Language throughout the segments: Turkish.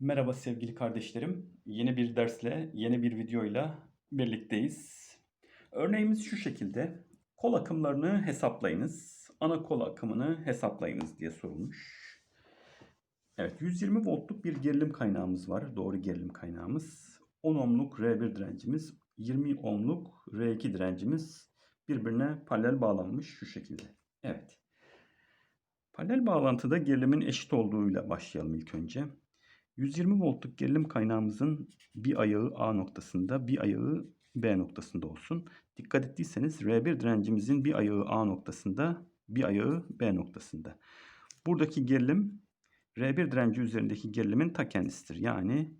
Merhaba sevgili kardeşlerim. Yeni bir dersle, yeni bir videoyla birlikteyiz. Örneğimiz şu şekilde. Kol akımlarını hesaplayınız. Ana kol akımını hesaplayınız diye sorulmuş. Evet, 120 voltluk bir gerilim kaynağımız var. Doğru gerilim kaynağımız. 10 ohmluk R1 direncimiz, 20 ohmluk R2 direncimiz birbirine paralel bağlanmış şu şekilde. Evet. Paralel bağlantıda gerilimin eşit olduğuyla başlayalım ilk önce. 120 voltluk gerilim kaynağımızın bir ayağı A noktasında, bir ayağı B noktasında olsun. Dikkat ettiyseniz R1 direncimizin bir ayağı A noktasında, bir ayağı B noktasında. Buradaki gerilim R1 direnci üzerindeki gerilimin ta kendisidir. Yani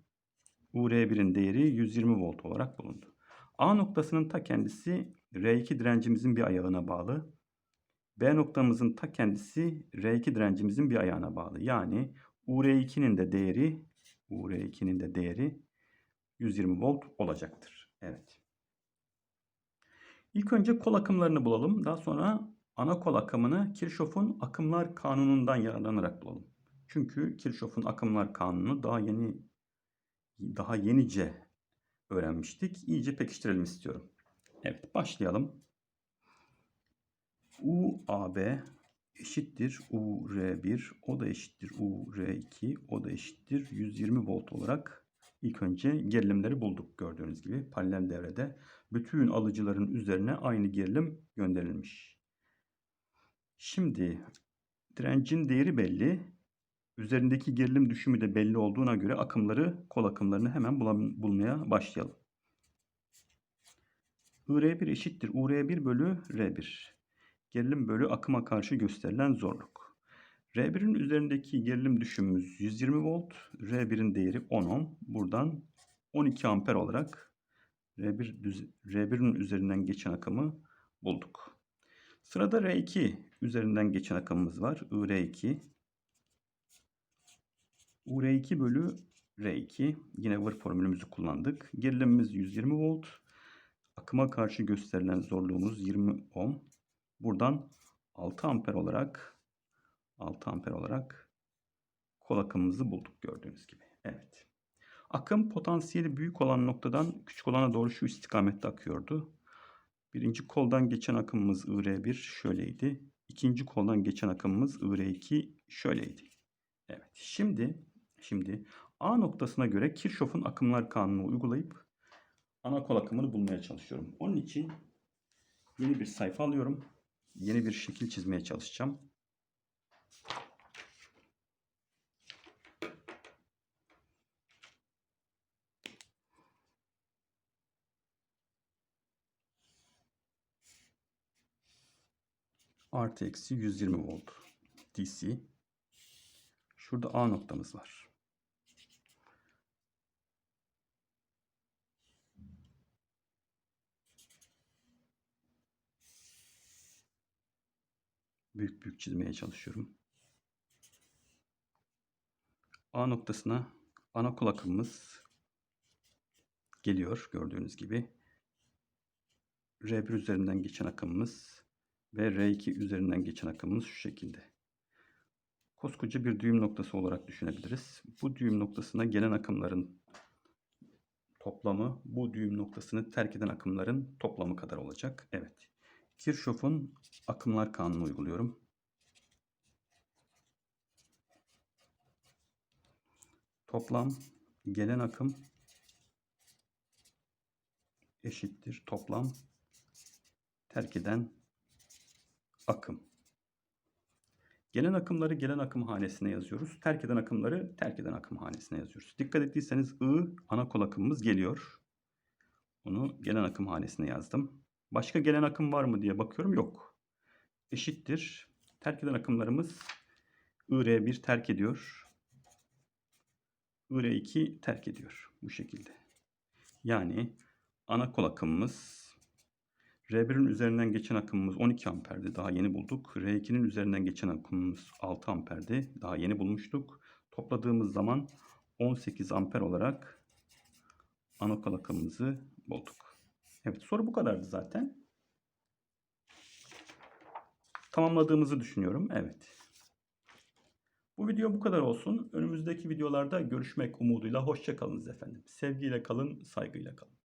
UR1'in değeri 120 volt olarak bulundu. A noktasının ta kendisi R2 direncimizin bir ayağına bağlı. B noktamızın ta kendisi R2 direncimizin bir ayağına bağlı. Yani UR2'nin de değeri UR2'nin de değeri 120 volt olacaktır. Evet. İlk önce kol akımlarını bulalım. Daha sonra ana kol akımını Kirchhoff'un akımlar kanunundan yararlanarak bulalım. Çünkü Kirchhoff'un akımlar kanunu daha yeni daha yenice öğrenmiştik. İyice pekiştirelim istiyorum. Evet, başlayalım. UAB eşittir UR1, o da eşittir UR2, o da eşittir 120 volt olarak ilk önce gerilimleri bulduk gördüğünüz gibi. Paralel devrede bütün alıcıların üzerine aynı gerilim gönderilmiş. Şimdi direncin değeri belli. Üzerindeki gerilim düşümü de belli olduğuna göre akımları, kol akımlarını hemen bulmaya başlayalım. IR1 eşittir UR1 bölü R1 gerilim bölü akıma karşı gösterilen zorluk. R1'in üzerindeki gerilim düşümümüz 120 volt. R1'in değeri 10 ohm. Buradan 12 amper olarak R1 R1'in üzerinden geçen akımı bulduk. Sırada R2 üzerinden geçen akımımız var. IR2. UR2 bölü R2. Yine Word formülümüzü kullandık. Gerilimimiz 120 volt. Akıma karşı gösterilen zorluğumuz 20 ohm. Buradan 6 amper olarak 6 amper olarak kol akımımızı bulduk gördüğünüz gibi. Evet. Akım potansiyeli büyük olan noktadan küçük olana doğru şu istikamette akıyordu. Birinci koldan geçen akımımız IR1 şöyleydi. İkinci koldan geçen akımımız IR2 şöyleydi. Evet. Şimdi şimdi A noktasına göre Kirchhoff'un akımlar kanunu uygulayıp ana kol akımını bulmaya çalışıyorum. Onun için yeni bir sayfa alıyorum yeni bir şekil çizmeye çalışacağım. Artı eksi 120 volt DC. Şurada A noktamız var. Büyük büyük çizmeye çalışıyorum. A noktasına ana kol akımımız geliyor gördüğünüz gibi. R1 üzerinden geçen akımımız ve R2 üzerinden geçen akımımız şu şekilde. Koskoca bir düğüm noktası olarak düşünebiliriz. Bu düğüm noktasına gelen akımların toplamı bu düğüm noktasını terk eden akımların toplamı kadar olacak. Evet. Kirchhoff'un akımlar kanunu uyguluyorum. Toplam gelen akım eşittir toplam terk eden akım. Gelen akımları gelen akım hanesine yazıyoruz. Terk eden akımları terk eden akım hanesine yazıyoruz. Dikkat ettiyseniz I ana kol akımımız geliyor. Onu gelen akım hanesine yazdım. Başka gelen akım var mı diye bakıyorum. Yok. Eşittir. Terk eden akımlarımız IR1 terk ediyor. IR2 terk ediyor. Bu şekilde. Yani ana kol akımımız R1'in üzerinden geçen akımımız 12 amperdi. Daha yeni bulduk. R2'nin üzerinden geçen akımımız 6 amperdi. Daha yeni bulmuştuk. Topladığımız zaman 18 amper olarak ana kol akımımızı bulduk. Evet soru bu kadardı zaten. Tamamladığımızı düşünüyorum. Evet. Bu video bu kadar olsun. Önümüzdeki videolarda görüşmek umuduyla hoşça kalınız efendim. Sevgiyle kalın, saygıyla kalın.